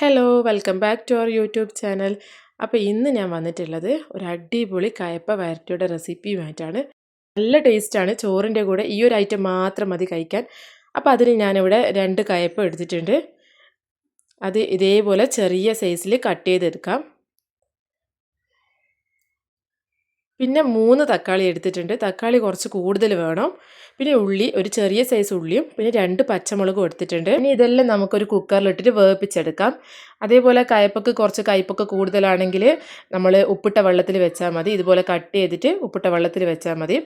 Hello welcome back to our YouTube channel അപ്പോൾ ഇന്ന് ഞാൻ വന്നിട്ടുള്ളത് ഒരു അടിപൊളി കയപ്പ വരട്ടിയുടെ റെസിപ്പിയുമായിട്ടാണ്. നല്ല ടേസ്റ്റാണ് ചോറിന്റെ കൂടെ ഈ ഒരു ഐറ്റം മാത്രം മതി കഴിക്കാൻ. അപ്പോൾ അതിന് ഞാനിവിടെ രണ്ട് കയപ്പ എടുത്തിട്ടുണ്ട്. അത് ഇതേപോലെ ചെറിയ സൈസിൽ കട്ട് ചെയ്തെടുക്കാം. പിന്നെ മൂന്ന് തക്കാളി എടുത്തിട്ടുണ്ട്. തക്കാളി കുറച്ച് കൂടുതൽ വേണം. പിന്നെ ഉള്ളി ഒരു ചെറിയ സൈസ് ഉള്ളിയും പിന്നെ രണ്ട് പച്ചമുളകും എടുത്തിട്ടുണ്ട്. ഇനി ഇതെല്ലാം നമുക്കൊരു കുക്കറിലിട്ടിട്ട് വേവിപ്പിച്ചെടുക്കാം. അതേപോലെ കയ്പ്പൊക്കെ കുറച്ച് കയ്പ്പൊക്കെ കൂടുതലാണെങ്കിൽ നമ്മൾ ഉപ്പിട്ട വെള്ളത്തിൽ വെച്ചാൽ മതി. ഇതുപോലെ കട്ട് ചെയ്തിട്ട് ഉപ്പിട്ട വെള്ളത്തിൽ വെച്ചാൽ മതി.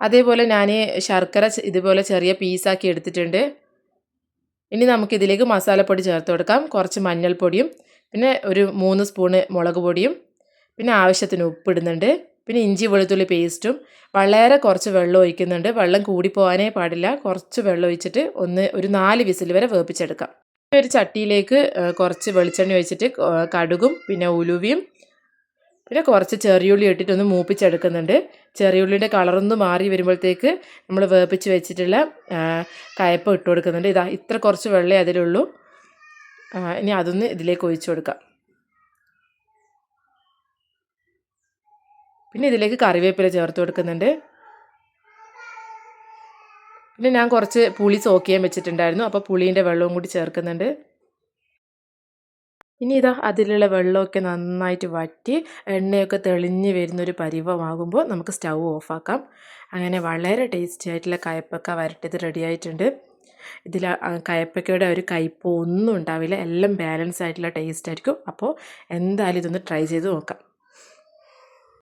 അതേപോലെ ഞാൻ ശർക്കര ഇതുപോലെ ചെറിയ പീസാക്കി എടുത്തിട്ടുണ്ട്. ഇനി നമുക്കിതിലേക്ക് മസാലപ്പൊടി ചേർത്ത് കൊടുക്കാം. കുറച്ച് മഞ്ഞൾപ്പൊടിയും പിന്നെ ഒരു മൂന്ന് സ്പൂണ് മുളക് പൊടിയും പിന്നെ ആവശ്യത്തിന് ഉപ്പിടുന്നുണ്ട്. പിന്നെ ഇഞ്ചി വെളുത്തുള്ളി പേസ്റ്റും വളരെ കുറച്ച് വെള്ളം ഒഴിക്കുന്നുണ്ട്. വെള്ളം കൂടിപ്പോകാനേ പാടില്ല. കുറച്ച് വെള്ളം ഒഴിച്ചിട്ട് ഒന്ന് ഒരു നാല് വിസിൽ വരെ വേപ്പിച്ചെടുക്കാം ഒരു ചട്ടിയിലേക്ക് കുറച്ച് വെളിച്ചെണ്ണ ഒഴിച്ചിട്ട് കടുകും പിന്നെ ഉലുവിയും പിന്നെ കുറച്ച് ചെറിയുള്ളി ഇട്ടിട്ട് ഒന്ന് മൂപ്പിച്ചെടുക്കുന്നുണ്ട്. ചെറിയുള്ളിന്റെ കളറൊന്ന് മാറി വരുമ്പോഴത്തേക്ക് നമ്മൾ വേപ്പിച്ച് വെച്ചിട്ടുള്ള കയപ്പ് ഇട്ട് കൊടുക്കുന്നുണ്ട്. ഇതാ ഇത്ര കുറച്ച് വെള്ളമേ അതിലുള്ളൂ. ഇനി അതൊന്ന് ഇതിലേക്ക് ഒഴിച്ചു കൊടുക്കാം. പിന്നെ ഇതിലേക്ക് കറിവേപ്പില ചേർത്ത് കൊടുക്കുന്നുണ്ട്. പിന്നെ ഞാൻ കുറച്ച് പുളി സോക്ക് ചെയ്യാൻ വെച്ചിട്ടുണ്ടായിരുന്നു. അപ്പോൾ പുളീന്റെ വെള്ളവും കൂടി ചേർക്കുന്നുണ്ട്. ഇനി ഇതാ അതിലുള്ള വെള്ളമൊക്കെ നന്നായിട്ട് വറ്റി എണ്ണയൊക്കെ തെളിഞ്ഞ് വരുന്നൊരു പരിവമാകുമ്പോൾ നമുക്ക് സ്റ്റൗ ഓഫാക്കാം. അങ്ങനെ വളരെ ടേസ്റ്റി ആയിട്ടുള്ള കയപ്പക്ക വരട്ടിയത് റെഡി ആയിട്ടുണ്ട്. ഇതിൽ കയപ്പക്കയുടെ ഒരു കയ്പോ ഒന്നും ഉണ്ടാവില്ല. എല്ലാം ബാലൻസ് ആയിട്ടുള്ള ടേസ്റ്റ് ആയിരിക്കും. അപ്പോൾ എന്തായാലും ഇതൊന്ന് ട്രൈ ചെയ്ത് നോക്കാം.